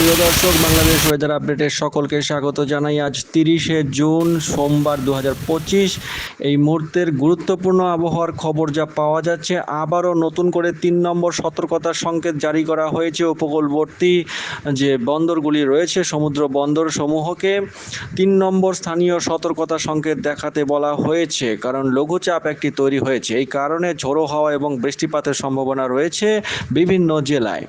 প্রিয় দর্শক, বাংলাদেশ ওয়েদার আপডেটে সকলকে স্বাগত জানাই। আজ তিরিশে জুন, সোমবার দু হাজার পঁচিশ। এই মুহূর্তের গুরুত্বপূর্ণ আবহাওয়ার খবর যা পাওয়া যাচ্ছে, আবারও নতুন করে তিন নম্বর সতর্কতার সংকেত জারি করা হয়েছে উপকূলবর্তী যে বন্দরগুলি রয়েছে, সমুদ্র বন্দর সমূহকে তিন নম্বর স্থানীয় সতর্কতা সংকেত দেখাতে বলা হয়েছে, কারণ লঘুচাপ একটি তৈরি হয়েছে। এই কারণে ঝোড়ো হাওয়া এবং বৃষ্টিপাতের সম্ভাবনা রয়েছে বিভিন্ন জেলায়।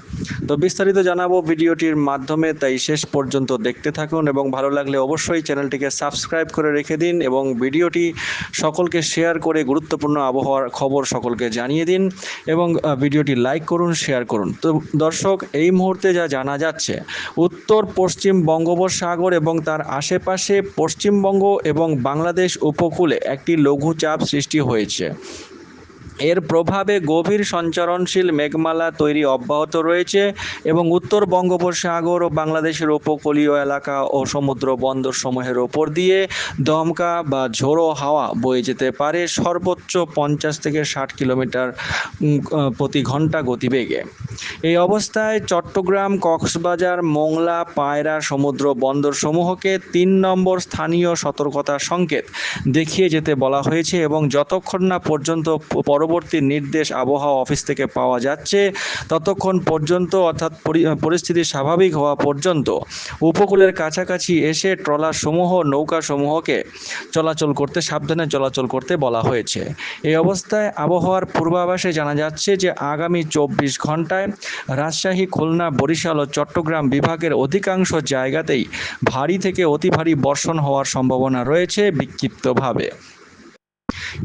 তো বিস্তারিত জানাব ভিডিওটির মাধ্যমে। তাই শেষ পর্যন্ত দেখতে থাকুন এবং ভালো লাগলে অবশ্যই চ্যানেলটিকে সাবস্ক্রাইব করে রেখে দিন এবং ভিডিওটি সকলকে শেয়ার করে গুরুত্বপূর্ণ আবহাওয়ার খবর সকলকে জানিয়ে দিন এবং ভিডিওটি লাইক করুন, শেয়ার করুন। তো দর্শক, এই মুহূর্তে যা জানা যাচ্ছে, উত্তর, পশ্চিম বঙ্গোপসাগর এবং তার আশেপাশে পশ্চিমবঙ্গ এবং বাংলাদেশ উপকূলে একটি লঘুচাপ সৃষ্টি হয়েছে। এর প্রভাবে গভীর সঞ্চারণশীল মেঘমালা তৈরি অব্যাহত রয়েছে এবং উত্তর বঙ্গোপসাগর ও বাংলাদেশের উপকূলীয় এলাকা ও সমুদ্র বন্দর সমূহের ওপর দিয়ে দমকা বা ঝোড়ো হাওয়া বয়ে যেতে পারে সর্বোচ্চ পঞ্চাশ থেকে ষাট কিলোমিটার প্রতি ঘণ্টা গতিবেগে। এই অবস্থায় চট্টগ্রাম, কক্সবাজার, মোংলা, পায়রা, সমুদ্র বন্দর সমূহকে তিন নম্বর স্থানীয় সতর্কতা সংকেত দেখিয়ে যেতে বলা হয়েছে এবং যতক্ষণ না পর্যন্ত প- পরবর্তী নির্দেশ আবহাওয়া অফিস থেকে পাওয়া যাচ্ছে। ততক্ষণ পর্যন্ত অর্থাৎ পরি- পরিস্থিতি স্বাভাবিক হওয়া পর্যন্ত উপকূলের কাছাকাছি এসে ট্রলার সমূহ নৌকা সমূহকে চলাচল করতে, সাবধানে চলাচল করতে বলা হয়েছে। এই অবস্থায় আবহাওয়ার পূর্বাভাসে জানা যাচ্ছে যে আগামী চব্বিশ ঘন্টায় রাজশাহী, খুলনা, বরিশাল ও চট্টগ্রাম বিভাগের অধিকাংশ জায়গাতেই ভারী থেকে অতি ভারী বর্ষণ হওয়ার সম্ভাবনা রয়েছে বিক্ষিপ্তভাবে।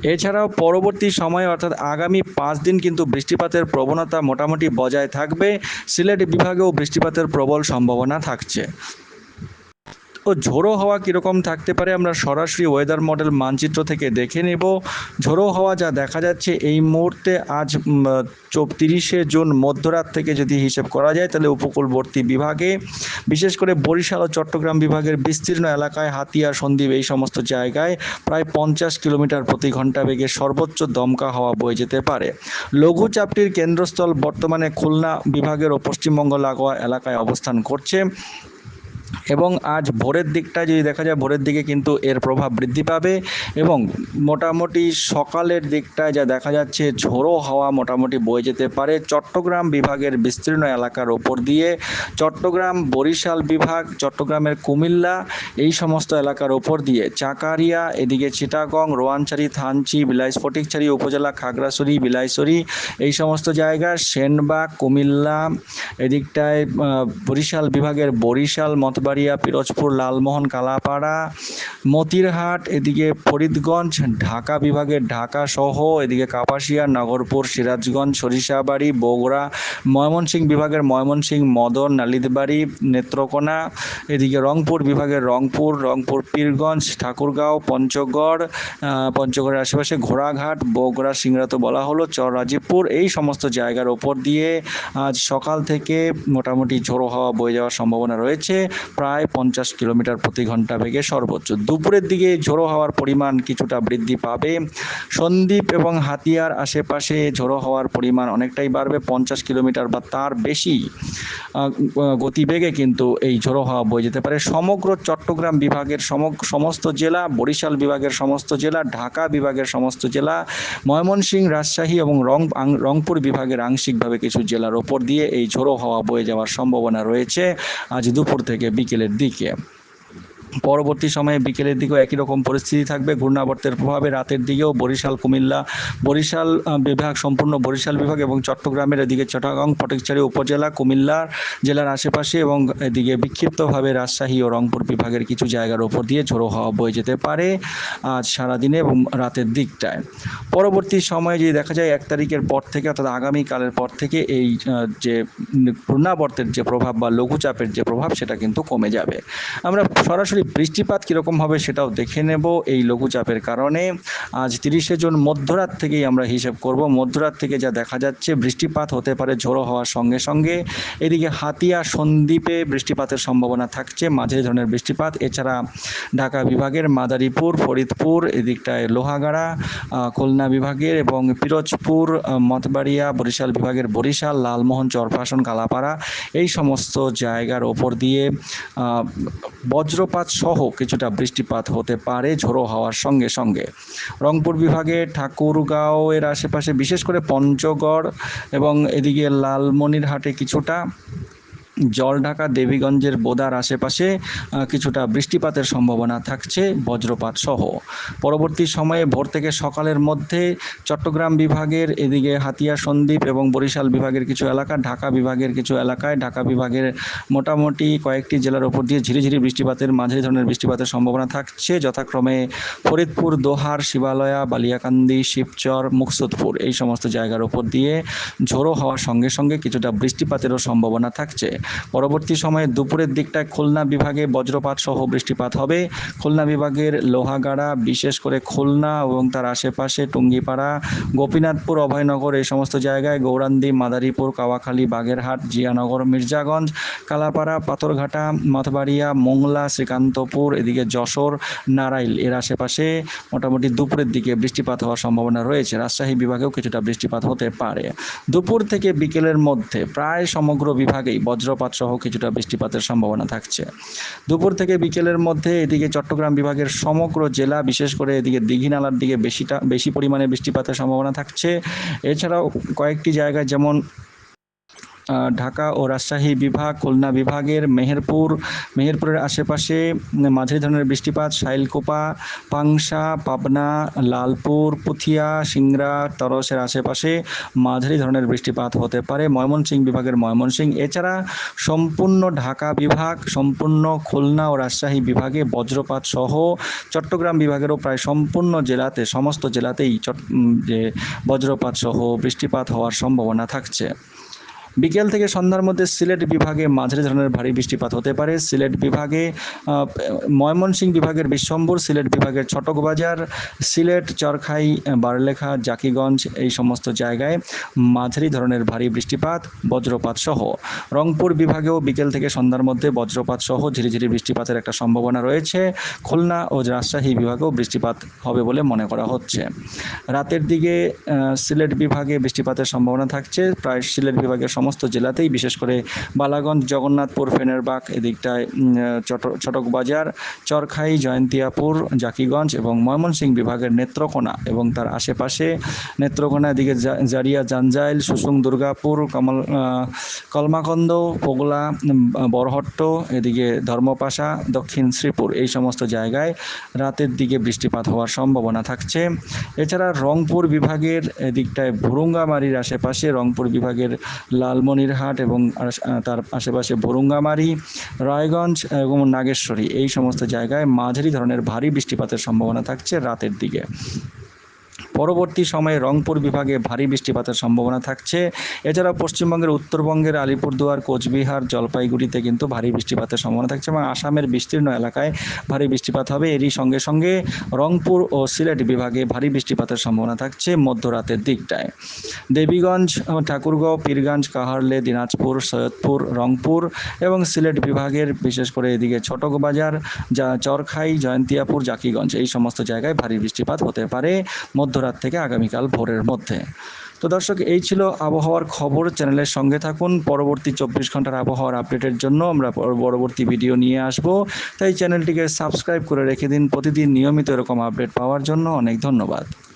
এছাড়াও পরবর্তী সময়ে, অর্থাৎ আগামী পাঁচ দিন কিন্তু বৃষ্টিপাতের প্রবণতা মোটামুটি বজায় থাকবে। সিলেট বিভাগেও বৃষ্টিপাতের প্রবল সম্ভাবনা থাকছে। ও ঝোড়ো হাওয়া কীরকম থাকতে পারে আমরা সরাসরি ওয়েদার মডেল মানচিত্র থেকে দেখে নেব। ঝোড়ো হাওয়া যা দেখা যাচ্ছে এই মুহূর্তে আজ তিরিশে জুন মধ্যরাত থেকে যদি হিসেব করা যায় তাহলে উপকূলবর্তী বিভাগে, বিশেষ করে বরিশাল ও চট্টগ্রাম বিভাগের বিস্তীর্ণ এলাকায় হাতিয়া, সন্দ্বীপ এই সমস্ত জায়গায় প্রায় পঞ্চাশ কিলোমিটার প্রতি ঘণ্টা বেগে সর্বোচ্চ দমকা হাওয়া বয়ে যেতে পারে। লঘুচাপটির কেন্দ্রস্থল বর্তমানে খুলনা বিভাগের ও পশ্চিমবঙ্গ লাগোয়া এলাকায় অবস্থান করছে। এবং আজ ভোরের দিকটায় যদি দেখা যায়, ভোরের দিকে কিন্তু এর প্রভাব বৃদ্ধি পাবে এবং মোটামুটি সকালের দিকটায় যা দেখা যাচ্ছে, ঝোড়ো হাওয়া মোটামুটি বয়ে যেতে পারে। চট্টগ্রাম বিভাগের বিস্তীর্ণ এলাকার ওপর দিয়ে চট্টগ্রাম, বরিশাল বিভাগ, চট্টগ্রামের কুমিল্লা, এই সমস্ত এলাকার ওপর দিয়ে চাকারিয়া, এদিকে চিটাগং রোয়ানচারি থানচি বিলাইস ফটিকছড়ি উপজেলা, খাগড়াছড়ি, বিলাইছড়ি, এই সমস্ত জায়গা সেনবাগ কুমিল্লা, এদিকটায় বরিশাল বিভাগের বরিশাল মতবাড়িয়া পিরোজপুর, লালমোহন, কালাপাড়া, মতিরহাট, এদিকে ফরিদগঞ্জ, ঢাকা বিভাগের ঢাকা সহ, এদিকে কাপাসিয়া, নগরপুর, সিরাজগঞ্জ, সরিষাবাড়ি, বগুড়া, ময়মনসিংহ বিভাগের ময়মনসিংহ, মদন, নালিতবাড়ি, নেত্রকোনা, এদিকে রংপুর বিভাগের রংপুর রংপুর, পীরগঞ্জ, ঠাকুরগাঁও, পঞ্চগড় পঞ্চগড়ের আশেপাশে ঘোড়াঘাট, বগুড়া সিংড়া তো বলা হলো, চর রাজীবপুর, এই সমস্ত জায়গার ওপর দিয়ে আজ সকাল থেকে মোটামুটি ঝোড়ো হাওয়া বয়ে যাওয়ার সম্ভাবনা রয়েছে। প্রায় পঞ্চাশ কিলোমিটার প্রতি ঘণ্টা বেগে সর্বোচ্চ। দুপুরের দিকে ঝোড়ো হাওয়ার পরিমাণ কিছুটা বৃদ্ধি পাবে। সন্দ্বীপ এবং হাতিয়ার আশেপাশে ঝোড়ো হাওয়ার পরিমাণ অনেকটাই বাড়বে, পঞ্চাশ কিলোমিটার বা তার বেশি গতিবেগে কিন্তু এই ঝোড়ো হাওয়া বয়ে যেতে পারে। সমগ্র চট্টগ্রাম বিভাগের সমস্ত জেলা, বরিশাল বিভাগের সমস্ত জেলা, ঢাকা বিভাগের সমস্ত জেলা, ময়মনসিংহ, রাজশাহী এবং রং রংপুর বিভাগের আংশিকভাবে কিছু জেলার ওপর দিয়ে এই ঝোড়ো হাওয়া বয়ে যাওয়ার সম্ভাবনা রয়েছে। আজ দুপুর থেকে বিকেলের দিকে পরবর্তী সময়ে বিকেলের দিকেও একই রকম পরিস্থিতি থাকবে। ঘূর্ণাবর্তের প্রভাবে রাতের দিকেও বরিশাল, কুমিল্লা, বরিশাল বিভাগ, সম্পূর্ণ বরিশাল বিভাগ এবং চট্টগ্রামের এদিকে চট্টগ্রাম ফটিকছড়ি উপজেলা কুমিল্লার জেলার আশেপাশে এবং এদিকে বিক্ষিপ্তভাবে রাজশাহী ও রংপুর বিভাগের কিছু জায়গার ওপর দিয়ে ঝোড়ো হাওয়া বয়ে যেতে পারে আজ সারাদিনে এবং রাতের দিকটায়। পরবর্তী সময়ে যদি দেখা যায়, এক তারিখের পর থেকে অর্থাৎ আগামীকালের পর থেকে এই যে ঘূর্ণাবর্তের যে প্রভাব বা লঘুচাপের যে প্রভাব, সেটা কিন্তু কমে যাবে। আমরা সরাসরি বৃষ্টিপাত কীরকম হবে সেটাও দেখে নেব এই লঘুচাপের কারণে। আজ তিরিশে জুন মধ্যরাত থেকেই আমরা হিসেব করব। মধ্যরাত থেকে যা দেখা যাচ্ছে, বৃষ্টিপাত হতে পারে ঝোড়ো হওয়ার সঙ্গে সঙ্গে। এদিকে হাতিয়া, সন্দ্বীপে বৃষ্টিপাতের সম্ভাবনা থাকছে, মাঝারি ধরনের বৃষ্টিপাত। এছাড়া ঢাকা বিভাগের মাদারীপুর, ফরিদপুর, এদিকটায় লোহাগাড়া খুলনা বিভাগের এবং পিরোজপুর মতবাড়িয়া বরিশাল বিভাগের বরিশাল, লালমোহন, চরফাসন, কালাপাড়া এই সমস্ত জায়গার ওপর দিয়ে বজ্রপাত সহ কিছুটা বৃষ্টিপাত হতে পারে ঝোড়ো হওয়ার সঙ্গে সঙ্গে। রংপুর বিভাগে ঠাকুরগাঁও এর আশেপাশে বিশেষ করে পঞ্চগড় এবং এদিকে লালমনিরহাটে কিছুটা জলঢাকা, দেবীগঞ্জের বোদার আশেপাশে কিছুটা বৃষ্টিপাতের সম্ভাবনা থাকছে বজ্রপাত সহ। পরবর্তী সময়ে ভোর থেকে সকালের মধ্যে চট্টগ্রাম বিভাগের এদিকে হাতিয়া, সন্দ্বীপ এবং বরিশাল বিভাগের কিছু এলাকা, ঢাকা বিভাগের কিছু এলাকায়, ঢাকা বিভাগের মোটামুটি কয়েকটি জেলার ওপর দিয়ে ঝিরিঝিরি বৃষ্টিপাতের, মাঝারি ধরনের বৃষ্টিপাতের সম্ভাবনা থাকছে। যথাক্রমে ফরিদপুর, দোহার, শিবালয়া, বালিয়াকান্দি, শিবচর, মুকসুদপুর এই সমস্ত জায়গার ওপর দিয়ে ঝোড়ো হওয়ার সঙ্গে সঙ্গে কিছুটা বৃষ্টিপাতেরও সম্ভাবনা থাকছে। পরবর্তী সময়ে দুপুরের দিকটায় খুলনা বিভাগে বজ্রপাত সহ বৃষ্টিপাত হবে। খুলনা বিভাগের লোহাগাড়া, বিশেষ করে খুলনা এবং তার আশেপাশে টুঙ্গিপাড়া, গোপীনাথপুর, অভয়নগর এই সমস্ত জায়গায় গৌরান্দি, মাদারীপুর, কাওয়াখালী, বাগেরহাট, জিয়ানগর, মির্জাগঞ্জ, কালাপাড়া, পাথরঘাটা, মথবাড়িয়া, মোংলা, শ্রীকান্তপুর, এদিকে যশোর, নারাইল এর আশেপাশে মোটামুটি দুপুরের দিকে বৃষ্টিপাত হওয়ার সম্ভাবনা রয়েছে। রাজশাহী বিভাগেও কিছুটা বৃষ্টিপাত হতে পারে। দুপুর থেকে বিকেলের মধ্যে প্রায় সমগ্র বিভাগেই বজ্রপাত সহ কিছুটা বৃষ্টিপাতের সম্ভাবনা থাকছে। দুপুর থেকে বিকেলের মধ্যে এদিকে চট্টগ্রাম বিভাগের সমগ্র জেলা, বিশেষ করে এদিকে দীঘিনালার দিকে বেশিটা, বেশি পরিমাণে বৃষ্টিপাতের সম্ভাবনা থাকছে। এছাড়াও কয়েকটি জায়গায় যেমন ঢাকা ও রাজশাহী বিভাগ, খুলনা বিভাগের মেহেরপুর, মেহেরপুরের আশেপাশে মাঝারি ধরনের বৃষ্টিপাত, শাইলকোপা, পাংশা, পাবনা, লালপুর, পুথিয়া, সিংড়া, তরসের আশেপাশে মাঝারি ধরনের বৃষ্টিপাত হতে পারে। ময়মনসিংহ বিভাগের ময়মনসিংহ। এছাড়া সম্পূর্ণ ঢাকা বিভাগ, সম্পূর্ণ খুলনা ও রাজশাহী বিভাগে বজ্রপাত সহ চট্টগ্রাম বিভাগেরও প্রায় সম্পূর্ণ জেলাতে, সমস্ত জেলাতেই যে বজ্রপাত সহ বৃষ্টিপাত হওয়ার সম্ভাবনা থাকছে। বিকেল থেকে সন্ধ্যার মধ্যে সিলেট বিভাগে মাঝারি ধরনের ভারী বৃষ্টিপাত হতে পারে। সিলেট বিভাগে আহ, ময়মনসিংহ বিভাগের বিশ্বম্বর সিলেট বিভাগের ছটকবাজার সিলেট চরখাই বারলেখা জাকিগঞ্জ এই সমস্ত জায়গায় মাঝারি ধরনের ভারী বৃষ্টিপাত বজ্রপাত সহ। রংপুর বিভাগেও বিকেল থেকে সন্ধ্যার মধ্যে বজ্রপাত সহ ঝিরিঝিরি বৃষ্টিপাতের একটা সম্ভাবনা রয়েছে। খুলনা ও রাজশাহী বিভাগেও বৃষ্টিপাত হবে বলে মনে করা হচ্ছে। রাতের দিকে সিলেট বিভাগে বৃষ্টিপাতের সম্ভাবনা থাকছে। প্রায় সিলেট বিভাগের সমস্ত জেলাতেই বিশেষ করে বালাগঞ্জ জগন্নাথপুর ফেনেরবাগ এদিকটায় উম, চট চটকবাজার চরখাই জয়ন্তিয়াপুর জাকিগঞ্জ এবং ময়মনসিংহ বিভাগের নেত্রকোনা এবং তার আশেপাশে নেত্রকোনা এদিকে জারিয়া জাঞ্জাইল সুসুং দুর্গাপুর কমল কলমাকন্দ পোগলা বরহট্ট এদিকে ধর্মপাশা দক্ষিণ শ্রীপুর এই সমস্ত জায়গায় রাতের দিকে বৃষ্টিপাত হওয়ার সম্ভাবনা থাকছে। এছাড়া রংপুর বিভাগের এদিকটায় ভুরুঙ্গামারির আশেপাশে রংপুর বিভাগের লালমনিরহাট এবং তার আশেপাশে বরুঙ্গামারি, রায়গঞ্জ এবং নাগেশ্বরী। এই সমস্ত জায়গায় মাঝারি ধরনের ভারী বৃষ্টিপাতের সম্ভাবনা থাকছে রাতের দিকে। পরবর্তী সময়ে রংপুর বিভাগে ভারী বৃষ্টিপাতের সম্ভাবনা থাকছে। এছাড়া পশ্চিমবঙ্গের উত্তরবঙ্গের আলিপুরদুয়ার, কোচবিহার, জলপাইগুড়িতে কিন্তু ভারী বৃষ্টিপাতের সম্ভাবনা থাকছে এবং আসামের বিস্তীর্ণ এলাকায় ভারী বৃষ্টিপাত হবে। এরই সঙ্গে সঙ্গে রংপুর ও সিলেট বিভাগে ভারী বৃষ্টিপাতের সম্ভাবনা থাকছে মধ্যরাতের দিকটায়। দেবীগঞ্জ, ঠাকুরগাঁও, পীরগঞ্জ, কাহারলে, দিনাজপুর, সৈয়দপুর, রংপুর এবং সিলেট বিভাগের বিশেষ করে এদিকে ছোটবাজার যা চরখাই, জয়ন্তিয়াপুর, জাকিগঞ্জ এই সমস্ত জায়গায় ভারী বৃষ্টিপাত হতে পারে। মধ্যরাত থেকে আগামীকাল ভোরের মধ্যে। তো দর্শক, এই ছিল আবহাওয়ার খবর। চ্যানেলের সঙ্গে থাকুন। পরবর্তী চব্বিশ ঘণ্টার আবহাওয়ার আপডেটের জন্য আমরা পরবর্তী ভিডিও নিয়ে আসব। তাই চ্যানেলটিকে সাবস্ক্রাইব করে রেখে দিন। প্রতিদিন নিয়মিত এরকম আপডেট পাওয়ার জন্য অনেক ধন্যবাদ।